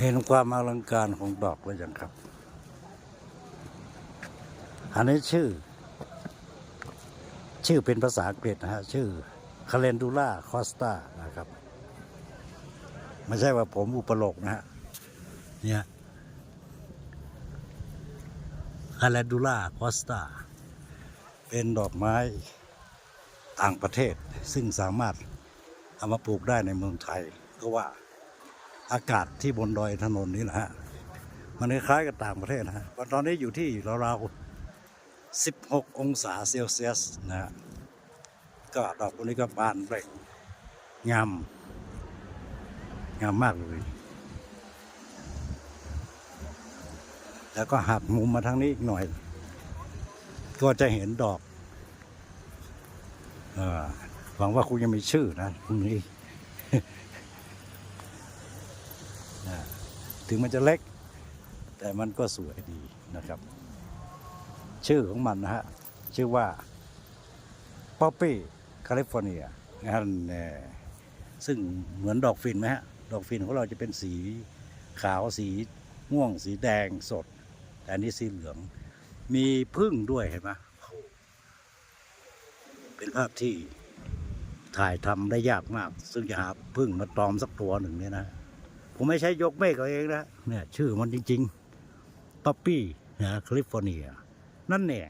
เห็นความอลังการของดอกแล้วยังครับ อันนี้ชื่อ ชื่อเป็นภาษาอังกฤษนะฮะ ชื่อคาเลนดูล่าคอสตานะครับ ไม่ใช่ว่าผมอุปโลกนะฮะ เนี่ยคาเลนดูล่าคอสตาเป็นดอกไม้ต่างประเทศ ซึ่งสามารถเอามาปลูกได้ในเมืองไทยก็ว่า อากาศที่บนดอยถนนนี้นะฮะ มันคล้ายๆกับต่างประเทศนะฮะตอนนี้อยู่ที่ราวๆ16 องศาเซลเซียสนะฮะ ก็ดอกพวกนี้ก็บานเร่งงาม งามมากเลย แล้วก็หักมุมมาทางนี้อีกหน่อย ก็จะเห็นดอกหวังว่าคุณยังมีชื่อนะพรุ่งนี้ นะ ถึงมันจะเล็ก แต่มันก็สวยดีนะครับ ชื่อของมันนะฮะ ชื่อว่าป๊อปปี้แคลิฟอร์เนียงานแน่ซึ่งเหมือนดอกฟินไหมฮะ ดอกฟินของเราจะเป็นสีขาวสีม่วงสีแดงสด แต่อันนี้สีเหลือง มีพึ่งด้วยเห็นไหมเป็นภาพที่ถ่ายทำได้ยากมาก ซึ่งจะหาพึ่งมาตอมสักตัวหนึ่งเนี่ยนะ ผมไม่ใช้ยกเมฆเอาเองนะเนี่ยชื่อมันจริงๆป๊อปปี้นะแคลิฟอร์เนีย นั่นเนี่ย